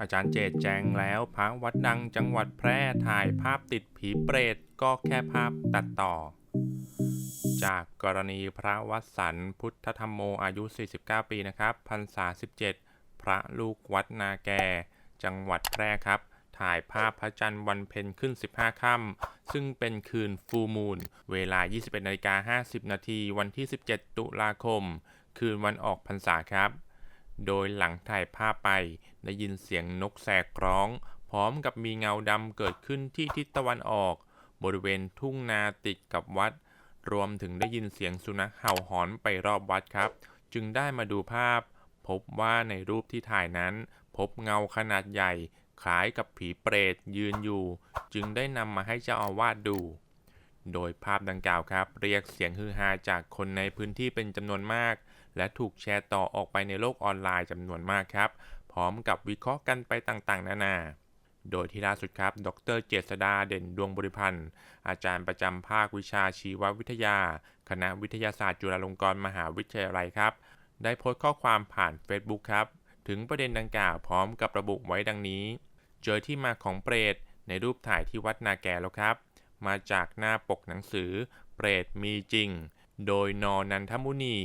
อาจารย์เจตแจงแล้วพระวัดดังจังหวัดแพร่ถ่ายภาพติดผีเปรตก็แค่ภาพตัดต่อ จากกรณีพระวัดสันพุทธธรรมโมอายุ 49 ปีนะครับพรรษา 17 พระลูกวัดนาแก จังหวัดแพร่ครับ ถ่ายภาพพระจันทร์วันเพ็ญขึ้น 15 ค่ำซึ่งเป็นคืนฟูมูล เวลา 21นาฬิกา50 นาทีวันที่ 17 ตุลาคม คืนวันออกพรรษาครับ โดยหลังถ่ายภาพไปได้ยินเสียงนกแสกร้อง พร้อมกับมีเงาดำเกิดขึ้นที่ทิศตะวันออก บริเวณทุ่งนาติดกับวัด รวมถึงได้ยินเสียงสุนัขเห่าหอนไปรอบวัดครับ จึงได้มาดูภาพ พบว่าในรูปที่ถ่ายนั้น พบเงาขนาดใหญ่คล้ายกับผีเปรตยืนอยู่ จึงได้นำมาให้เจ้าอาวาสดู โดยภาพดังกล่าวครับ เรียกเสียงฮือฮาจากคนในพื้นที่เป็นจำนวนมาก และถูกแชร์ต่อออกไปในโลกออนไลน์จำนวนมากครับ พร้อมกับวิเคราะห์กันไปต่างๆ นานา โดยที่ล่าสุดครับ ดรเจษดาเด่นดวงบริพันธ์ อาจารย์ประจำภาควิชาชีววิทยา คณะวิทยาศาสตร์จุฬาลงกรณ์มหาวิทยาลัยครับ ได้โพสต์ข้อความผ่าน Facebook ครับ ถึงประเด็นดังกล่าวพร้อมกับระบุไว้ดังนี้ เจอที่มาของเปรตในรูปถ่ายที่วัดนาแกแล้วครับ มาจากหน้าปกหนังสือ เปรตมีจริง โดยนอนันทมุนี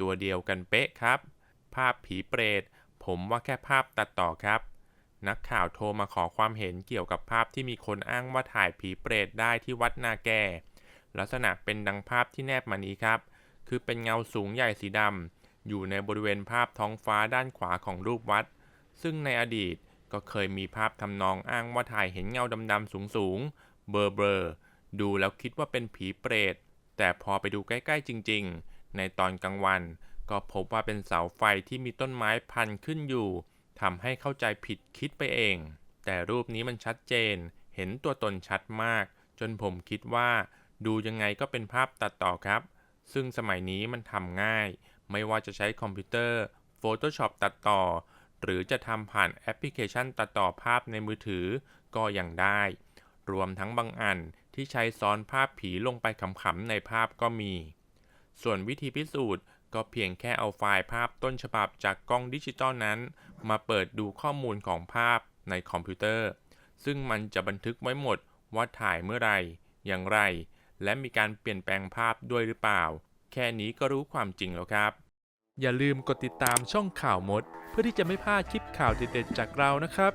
ตัวเดียวกันเป๊ะครับ ภาพผีเปรต ผมว่าแค่ภาพตัดต่อครับ นักข่าวโทรมาขอความเห็นเกี่ยวกับภาพที่มีคนอ้างว่าถ่ายผีเปรตได้ที่วัดนาแก ลักษณะเป็นดังภาพที่แนบมานี้ครับ คือเป็นเงาสูงใหญ่สีดำอยู่ในบริเวณภาพท้องฟ้าด้านขวาของรูปวัด ซึ่งในอดีตก็เคยมีภาพทำนองอ้างว่าถ่ายเห็นเงาดำๆสูงๆเบลอเบลอๆดูแล้วคิดว่าเป็นผีเปรต แต่พอไปดูใกล้ๆจริงๆ ในตอนกลางวัน ก็พบว่าเป็นเสาไฟที่มีต้นไม้พันขึ้นอยู่ทำให้เข้าใจผิดคิดไปเอง แต่รูปนี้มันชัดเจน เห็นตัวตนชัดมาก จนผมคิดว่า ดูยังไงก็เป็นภาพตัดต่อครับ ซึ่งสมัยนี้มันทำง่าย ไม่ว่าจะใช้คอมพิวเตอร์ Photoshop ตัดต่อ หรือจะทำผ่านแอปพลิเคชันตัดต่อภาพในมือถือก็ยังได้ รวมทั้งบางอันที่ใช้ซ้อนภาพผีลงไปขำๆในภาพก็มี ส่วนวิธีพิสูจน์ก็เพียงแค่เอาไฟล์ภาพต้นฉบับจากกล้องดิจิตอลนั้น มาเปิดดูข้อมูลของภาพในคอมพิวเตอร์ ซึ่งมันจะบันทึกไว้หมดว่าถ่ายเมื่อไรอย่างไร และมีการเปลี่ยนแปลงภาพด้วยหรือเปล่า แค่นี้ก็รู้ความจริงแล้วครับ อย่าลืมกดติดตามช่องข่าวมด เพื่อที่จะไม่พลาดคลิปข่าวเด็ดๆจากเรานะครับ